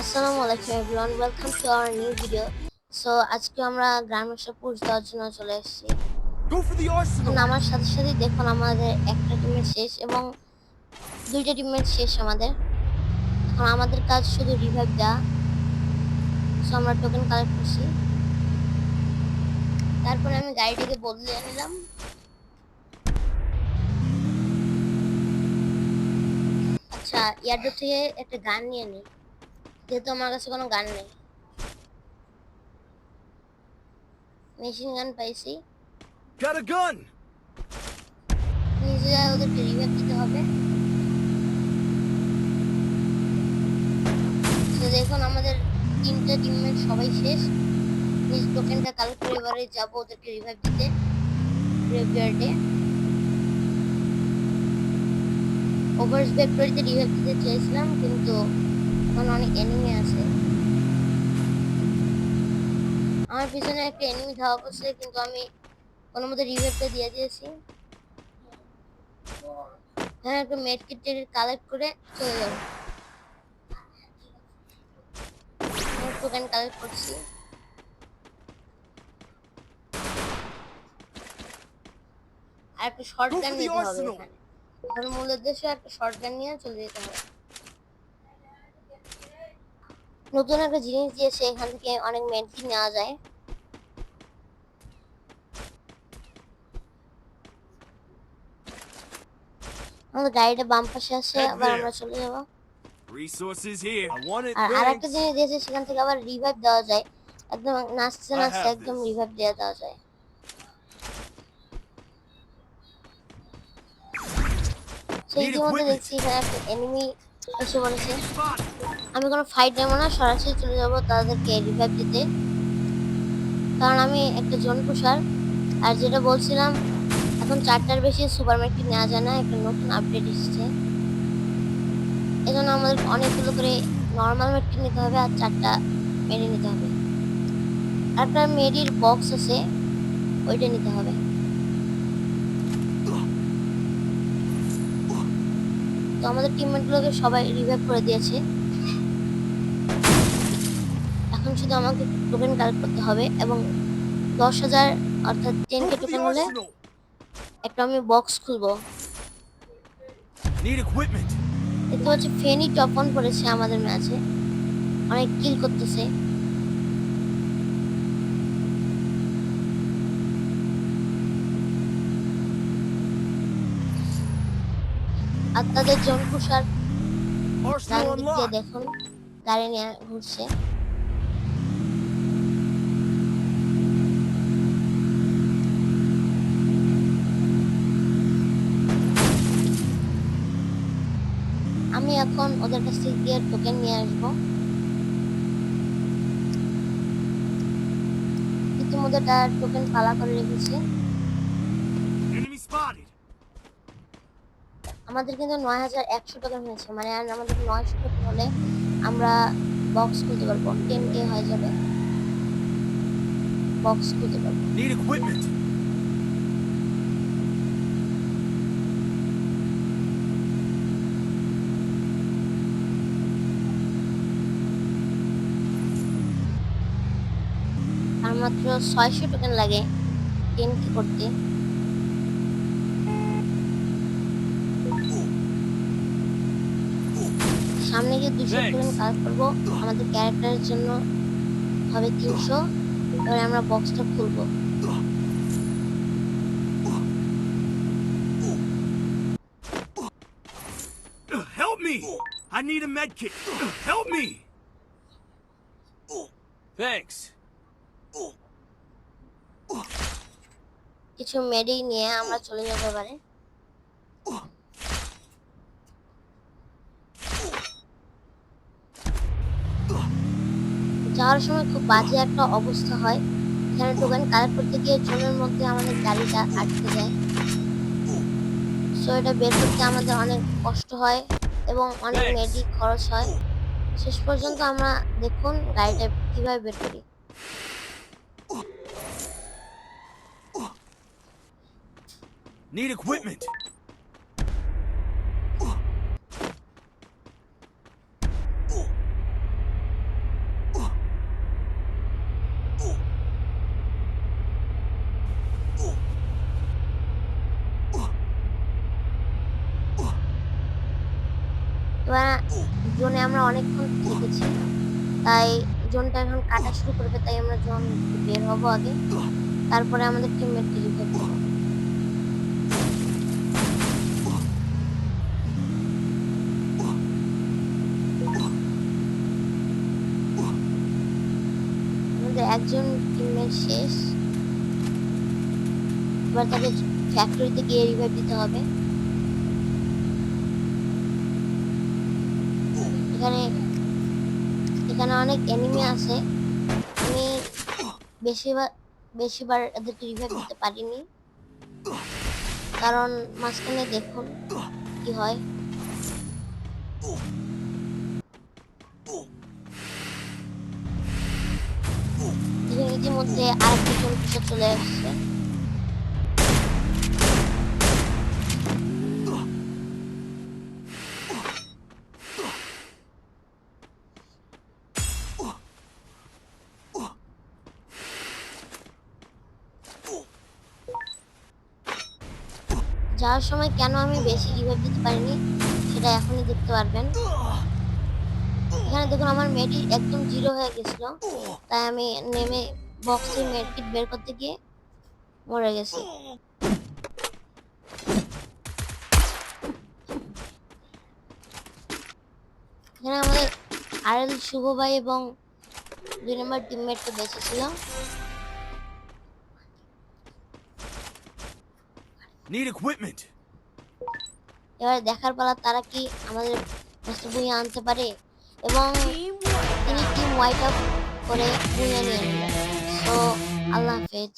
আসসালামু আলাইকুম everyone welcome to our new video so আজকে আমরা গ্রামের সব পুষ দেওয়ার জন্য চলে এসেছি। আমার সাথে সাথে দেখুন আমাদের একটা টিমের শেষ এবং দুইটা টিমের শেষ আমাদের। এখন আমাদের কাজ শুধু রিভাইভ দেওয়া সো আমরা টোকেন কালেক্ট করছি। তারপরে আমি গাড়িটাকে বদলে নিলাম। আচ্ছা ইয়ারডোর থেকে একটা গান নিয়ে নিই যেহেতু আমার কাছে কোনো গান নেই। মেশিন গান পাইছি। Got a gun! নিজে যায় ওদেরকে রিভাইভ দিতে হবে। তো দেখুন আমাদের তিনটা টিমমেট সবাই শেষ। নিজ টোকেনটা কালেক্ট করে এবারে যাব ওদেরকে রিভাইভ দিতে। গ্রেভিয়ার্ডে ওভার্স ভেক্টরিতে রিভাইভ দিতে চেয়েছিলাম কিন্তু ওখানে অনেক এনিমি আছে। আমার পিছনে একটা এনিমি ধাওয়া করছে কিন্তু আমি কোনো মতো রিভাইভটা দিয়ে দিয়েছি। হ্যাঁ একটু মেড কিট কালেক্ট করে চলে যাব টোকেন কালেক্ট করছি। আর একটা শর্ট গান নিতে হবে! এখানে। এখন মূল উদ্দেশ্য একটা শর্ট গান নিয়ে চলে যেতে হবে। নতুন একটা জিনিস দিয়েছে এখান থেকে অনেক মেডকিট নেওয়া যায়। আমাদের গাড়িটা বাম পাশে আছে Head আবার আমরা চলে যাব. আর আরেকটা জিনিস দিয়েছে সেখান থেকে আবার রিভাইভ দেওয়া যায়। একদম নাচতে নাচতে একদম. রিভাইভ দেওয়া দেওয়া যায়। সেই ইতিমধ্যে দেখছি এখানে একটা এনিমি এসে Spot. আমি কোনো ফাইট নেব না, সরাসরি চলে যাব তাদেরকে রিভাইভ দিতে। কারণ আমি একটা জোন পুষার। আর যেটা বলছিলাম, এখন চারটার বেশি সুপার মার্কেট নেওয়া যায় না, একটা নতুন আপডেট এসেছে। এজন্য আমাদের অনেকগুলো করে নর্মাল মার্কেট নিতে হবে আর চারটা মেরি নিতে হবে। একটা মেরির বক্স আছে, ওইটা নিতে হবে। তো আমাদের টিমমেটগুলোকে সবাই রিভাইভ করে দিয়েছে। এখন শুধু আমাকে টোকেন কালেক্ট করতে হবে এবং দশ হাজার অর্থাৎ টেন কে টোকেন হলে একটা আমি বক্স খুলবো. দেখতে পাচ্ছি ফেনি টপ অন করেছে আমাদের ম্যাচে অনেক কিল করতেছে। আর তাদের unlocked. দেখুন। গাড়ি নিয়ে ঘুরছে। আমি এখন ওদের কাছ থেকে গিয়ে টোকেন নিয়ে আসব। ইতিমধ্যে তার টোকেন পালা করে রেখেছি। আমাদের কিন্তু নয় হাজার একশো টোকেন হয়েছে মানে আর আমাদের নয়শো টোকেন হলে আমরা বক্স খুলতে পারব। টেন কে হয়ে যাবে। বক্স খুলতে পারব। মাত্র ছয়শো টোকেন লাগে টেন কে করতে সামনে গিয়ে দুশো. টোকেন কালেক্ট করব আমাদের ক্যারেক্টারের জন্য হবে তিনশো এবারে আমরা বক্সটা খুলবো! I need a med kit. Help me! Thanks. কিছু মেডি নিয়ে আমরা চলে যাব এবারে। যাওয়ার সময় খুব বাজে একটা অবস্থা হয়। এখানে টোকেন কালেক্ট করতে গিয়ে জনের মধ্যে আমাদের গাড়িটা আটকে যায়। সো এটা বের করতে আমাদের অনেক কষ্ট হয় এবং অনেক মেডি খরচ হয়। শেষ পর্যন্ত আমরা দেখুন গাড়িটা কীভাবে বের করি। Need equipment. জোনে আমরা অনেকক্ষণ থেকেছি তাই জোনটা এখন কাটা শুরু করবে, তাই আমরা জোন বের হব আগে। তারপরে আমাদের টিমমেটকে রিভাইভ দেবো আমাদের একজন টিমমেট শেষ। এবার তাকে ফ্যাক্টরিতে গিয়ে রিভাইভ দিতে হবে। এখানে এখানে অনেক এনিমি আছে। আমি বেশিবার বেশিবার এদেরকে রিভাইভ দিতে পারিনি। কারণ মাঝখানে দেখুন কি হয়। ইতিমধ্যে আরেকটা চলে আসছে। যাওয়ার সময় কেন আমি বেশি রিভাইভ দিতে পারিনি, সেটা এখনই দেখতে পারবেন। এখানে দেখুন, আমার মেয়েটি একদম জিরো হয়ে গেছিল। তাই আমি নেমে বক্সে মেডকিট বের করতে গিয়ে মরে গেছি। এখানে আমাদের আরএল শুভ ভাই এবং দুই নম্বর টিমমেটটা বেঁচে Need equipment. এবার দেখার পালা তারা কি আমাদের বস্তু বুঝে আনতে পারে? এবং তিনি টিম হোয়াইট আপ করে বুঝে নিয়ে তো সো আল্লাহ হাফেজ।